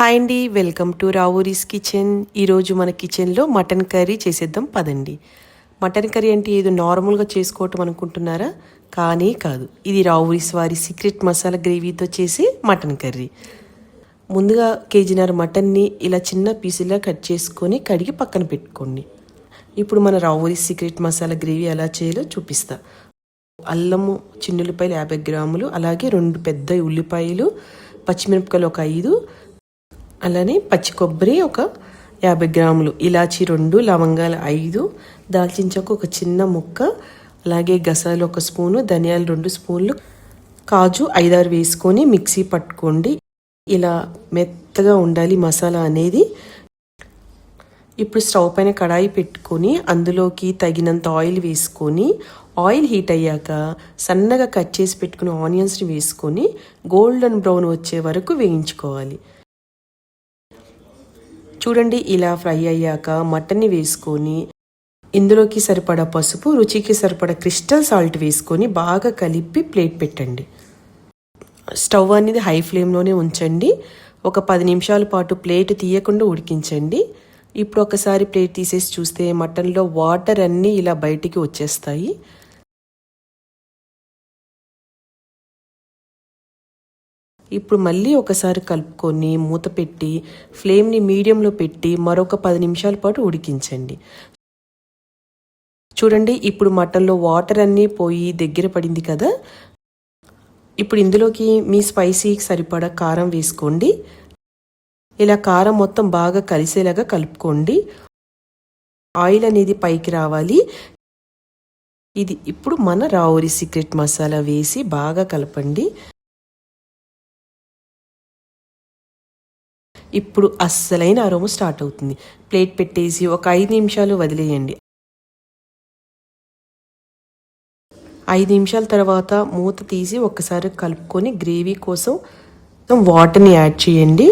Hi అండి welcome to రావూరీస్ kitchen. ఈరోజు మన కిచెన్లో మటన్ కర్రీ చేసేద్దాం పదండి. మటన్ కర్రీ అంటే ఏదో నార్మల్గా చేసుకోవటం అనుకుంటున్నారా? కానీ కాదు. ఇది రావూరీస్ వారి సీక్రెట్ మసాలా గ్రేవీతో చేసే మటన్ కర్రీ. ముందుగా కేజీన్నర మటన్ని ఇలా చిన్న పీసులా కట్ చేసుకొని కడిగి పక్కన పెట్టుకోండి. ఇప్పుడు మన రావూరీస్ సీక్రెట్ మసాలా గ్రేవీ ఎలా చేయాలో చూపిస్తా. అల్లము చిన్నులపాయలు యాభై గ్రాములు అలాగే రెండు పెద్ద ఉల్లిపాయలు పచ్చిమిరపకాయలు ఒక ఐదు అలానే పచ్చి కొబ్బరి ఒక యాభై గ్రాములు. ఇలాచి రెండు లవంగాలు ఐదు దాల్చిన చెక్క ఒక చిన్న ముక్క అలాగే గసాలు ఒక స్పూను ధనియాలు రెండు స్పూన్లు కాజు ఐదారు వేసుకొని మిక్సీ పట్టుకోండి. ఇలా మెత్తగా ఉండాలి మసాలా అనేది. ఇప్పుడు స్టవ్ పైన కడాయి పెట్టుకొని అందులోకి తగినంత ఆయిల్ వేసుకొని ఆయిల్ హీట్ అయ్యాక సన్నగా కట్ చేసి పెట్టుకున్న ఆనియన్స్ని వేసుకొని గోల్డెన్ బ్రౌన్ వచ్చే వరకు వేయించుకోవాలి. చూడండి ఇలా ఫ్రై అయ్యాక మటన్ని వేసుకొని ఇందులోకి సరిపడా పసుపు రుచికి సరిపడా క్రిస్టల్ సాల్ట్ వేసుకొని బాగా కలిపి ప్లేట్ పెట్టండి. స్టవ్ అనేది హై ఫ్లేమ్లోనే ఉంచండి. ఒక పది నిమిషాల పాటు ప్లేట్ తీయకుండా ఉడికించండి. ఇప్పుడు ఒకసారి ప్లేట్ తీసేసి చూస్తే మటన్లో వాటర్ అన్నీ ఇలా బయటికి వచ్చేస్తాయి. ఇప్పుడు మళ్ళీ ఒకసారి కలుపుకొని మూత పెట్టి ఫ్లేమ్ని మీడియంలో పెట్టి మరొక పది నిమిషాల పాటు ఉడికించండి. చూడండి ఇప్పుడు మటన్లో వాటర్ అన్నీ పోయి దగ్గర పడింది కదా? ఇప్పుడు ఇందులోకి మీ స్పైసీకి సరిపడా కారం వేసుకోండి. ఇలా కారం మొత్తం బాగా కలిసేలాగా కలుపుకోండి. ఆయిల్ అనేది పైకి రావాలి. ఇది ఇప్పుడు మన రావురి సీక్రెట్ మసాలా వేసి బాగా కలపండి. ఇప్పుడు అస్సలైన అరోమ స్టార్ట్ అవుతుంది. ప్లేట్ పెట్టేసి ఒక ఐదు నిమిషాలు వదిలేయండి. ఐదు నిమిషాల తర్వాత మూత తీసి ఒక్కసారి కలుపుకొని గ్రేవీ కోసం వాటర్ని యాడ్ చేయండి.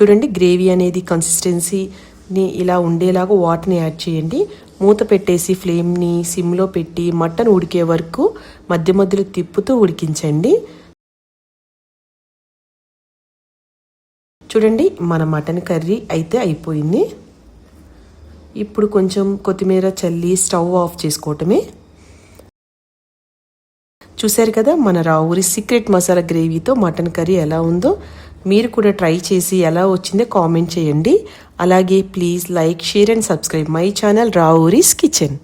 చూడండి గ్రేవీ అనేది కన్సిస్టెన్సీ ని ఇలా ఉండేలాగా వాటర్ని యాడ్ చేయండి. మూత పెట్టేసి ఫ్లేమ్ని సిమ్లో పెట్టి మటన్ ఉడికే వరకు మధ్య మధ్యలో తిప్పుతూ ఉడికించండి. చూడండి మన మటన్ కర్రీ అయితే అయిపోయింది. ఇప్పుడు కొంచెం కొత్తిమీర చల్లి స్టవ్ ఆఫ్ చేసుకోవటమే. చూశారు కదా మన రావురి సీక్రెట్ మసాలా గ్రేవీతో మటన్ కర్రీ ఎలా ఉందో? మీరు కూడా ట్రై చేసి ఎలా వచ్చిందో కామెంట్ చేయండి. అలాగే please like share and subscribe my channel Raavuri's kitchen.